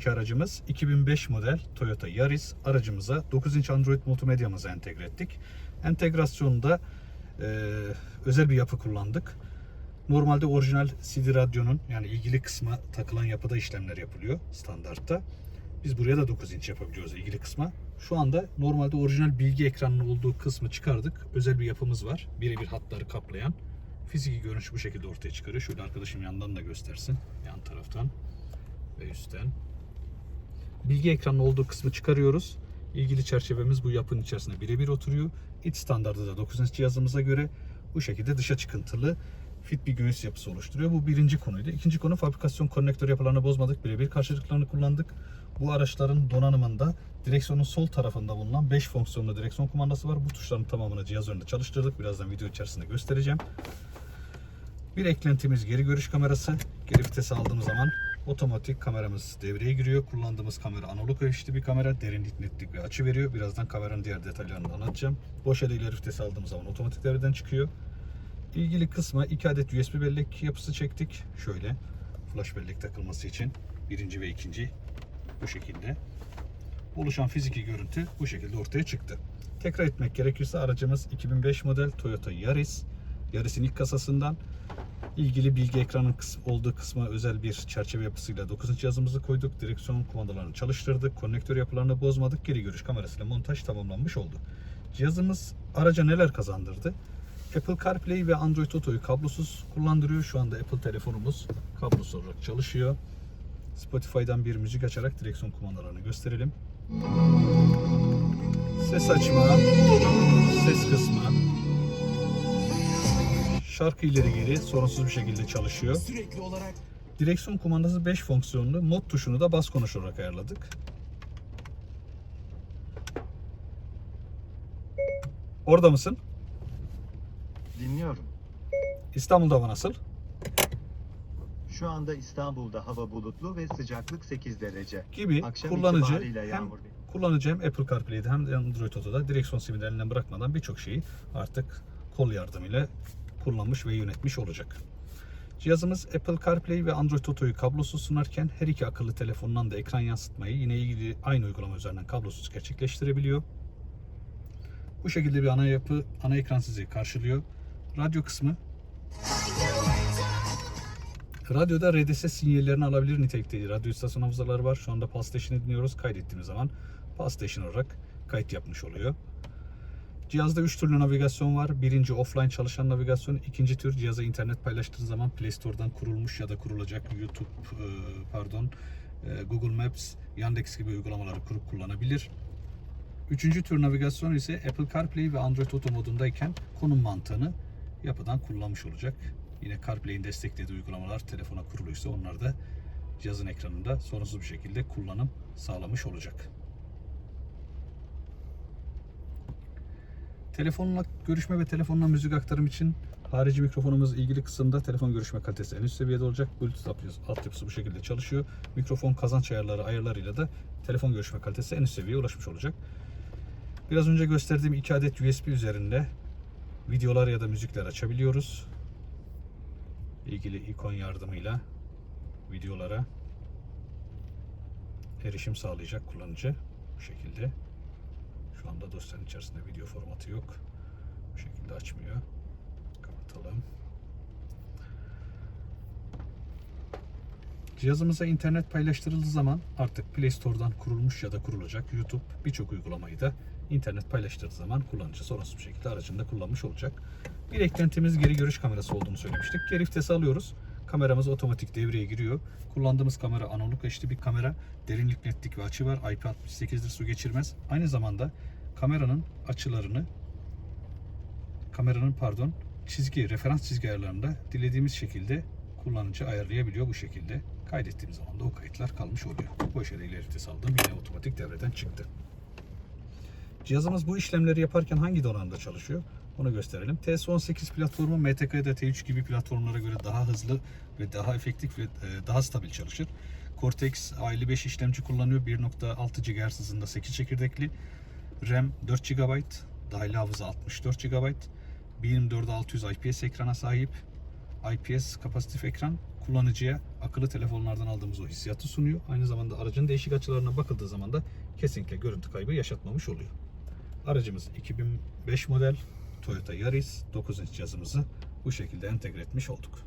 bugünkü aracımız 2005 model Toyota Yaris. Aracımıza 9 inç Android multimedyamızı entegre ettik. Entegrasyonda e, özel bir yapı kullandık. Normalde orijinal CD radyonun yani ilgili kısma takılan yapıda işlemler yapılıyor standartta. Biz buraya da 9 inç yapabiliyoruz ilgili kısma. Şu anda normalde orijinal bilgi ekranının olduğu kısmı çıkardık. Özel bir yapımız var. Birebir hatları kaplayan. Fiziki görünüş bu şekilde ortaya çıkarıyor. Şöyle arkadaşım yandan da göstersin. Yan taraftan ve üstten. Bilgi ekranının olduğu kısmı çıkarıyoruz. İlgili çerçevemiz bu yapının içerisinde birebir oturuyor. İç standardı da 9 inç cihazımıza göre bu şekilde dışa çıkıntılı fit bir göğüs yapısı oluşturuyor. Bu birinci konuydu. İkinci konu fabrikasyon konnektör yapılarını bozmadık. Birebir karşılıklarını kullandık. Bu araçların donanımında direksiyonun sol tarafında bulunan 5 fonksiyonlu direksiyon kumandası var. Bu tuşların tamamını cihaz önünde çalıştırdık. Birazdan video içerisinde göstereceğim. Bir eklentimiz geri görüş kamerası. Geri vitesi aldığımız zaman otomatik kameramız devreye giriyor. Kullandığımız kamera analog ölçülü bir kamera. Derinlik, netlik ve açı veriyor. Birazdan kameranın diğer detaylarını da anlatacağım. Boş ele ileri vitesi zaman otomatik devreden çıkıyor. İlgili kısma 2 adet USB bellek yapısı çektik. Şöyle flash bellek takılması için birinci ve ikinci bu şekilde. Oluşan fiziki görüntü bu şekilde ortaya çıktı. Tekrar etmek gerekirse aracımız 2005 model Toyota Yaris. Yaris'in ilk kasasından ilgili bilgi ekranın kıs- olduğu kısma özel bir çerçeve yapısıyla 9. cihazımızı koyduk. Direksiyon kumandalarını çalıştırdık. Konnektör yapılarını bozmadık. Geri görüş kamerasıyla montaj tamamlanmış oldu. Cihazımız araca neler kazandırdı? Apple CarPlay ve Android Auto'yu kablosuz kullandırıyor. Şu anda Apple telefonumuz kablosuz olarak çalışıyor. Spotify'dan bir müzik açarak direksiyon kumandalarını gösterelim. Ses açma, ses kısmı, şarkı ileri geri sorunsuz bir şekilde çalışıyor. Sürekli olarak Direksiyon kumandası 5 fonksiyonlu. Mod tuşunu da bas konuş olarak ayarladık. Orada mısın? Dinliyorum. İstanbul'da hava nasıl? Şu anda İstanbul'da hava bulutlu ve sıcaklık 8 derece. Gibi Akşam kullanıcı itibariyle hem yağmur. kullanıcı hem Apple CarPlay'de hem de Android Auto'da direksiyon simini elinden bırakmadan birçok şeyi artık kol yardımıyla kullanmış ve yönetmiş olacak. Cihazımız Apple CarPlay ve Android Auto'yu kablosuz sunarken her iki akıllı telefonundan da ekran yansıtmayı yine ilgili aynı uygulama üzerinden kablosuz gerçekleştirebiliyor. Bu şekilde bir ana yapı, ana ekran sizi karşılıyor. Radyo kısmı Radyoda RDS sinyallerini alabilir nitelikte radyo istasyon hafızaları var. Şu anda Pulse Station'ı dinliyoruz. Kaydettiğimiz zaman Pulse Station olarak kayıt yapmış oluyor. Cihazda 3 türlü navigasyon var. Birinci offline çalışan navigasyon. ikinci tür cihaza internet paylaştığınız zaman Play Store'dan kurulmuş ya da kurulacak YouTube, e, pardon, e, Google Maps, Yandex gibi uygulamaları kurup kullanabilir. Üçüncü tür navigasyon ise Apple CarPlay ve Android Auto modundayken konum mantığını yapıdan kullanmış olacak. Yine CarPlay'in desteklediği uygulamalar telefona kuruluysa onlar da cihazın ekranında sorunsuz bir şekilde kullanım sağlamış olacak. Telefonla görüşme ve telefonla müzik aktarım için harici mikrofonumuz ilgili kısımda telefon görüşme kalitesi en üst seviyede olacak. Bluetooth altyapısı- bu şekilde çalışıyor. Mikrofon kazanç ayarları ayarlarıyla da telefon görüşme kalitesi en üst seviyeye ulaşmış olacak. Biraz önce gösterdiğim iki adet USB üzerinde videolar ya da müzikler açabiliyoruz. İlgili ikon yardımıyla videolara erişim sağlayacak kullanıcı bu şekilde. Şu anda dosyanın içerisinde video formatı yok. Bu şekilde açmıyor. Kapatalım. Cihazımıza internet paylaştırıldığı zaman artık Play Store'dan kurulmuş ya da kurulacak YouTube birçok uygulamayı da internet paylaştırdığı zaman kullanıcı sorunsuz bir şekilde aracında kullanmış olacak. Bir eklentimiz geri görüş kamerası olduğunu söylemiştik. Geri vitesi alıyoruz. Kameramız otomatik devreye giriyor. Kullandığımız kamera analog HD bir kamera. Derinlik, netlik ve açı var. IP68'dir su geçirmez. Aynı zamanda kameranın açılarını kameranın pardon çizgi, referans çizgi ayarlarında dilediğimiz şekilde kullanıcı ayarlayabiliyor bu şekilde. Kaydettiğimiz zaman da o kayıtlar kalmış oluyor. İşe de ileri. Yine otomatik devreden çıktı. Cihazımız bu işlemleri yaparken hangi donanımda çalışıyor? Onu gösterelim. TS18 platformu MTK'da T3 gibi platformlara göre daha hızlı ve daha efektif ve e, daha stabil çalışır. Cortex A55 işlemci kullanıyor. 1.6 GHz hızında 8 çekirdekli. RAM 4 GB. Dahili hafıza 64 GB. 1024-600 IPS ekrana sahip. IPS kapasitif ekran kullanıcıya akıllı telefonlardan aldığımız o hissiyatı sunuyor. Aynı zamanda aracın değişik açılarına bakıldığı zaman da kesinlikle görüntü kaybı yaşatmamış oluyor. Aracımız 2005 model Toyota Yaris 9 inç cihazımızı bu şekilde entegre etmiş olduk.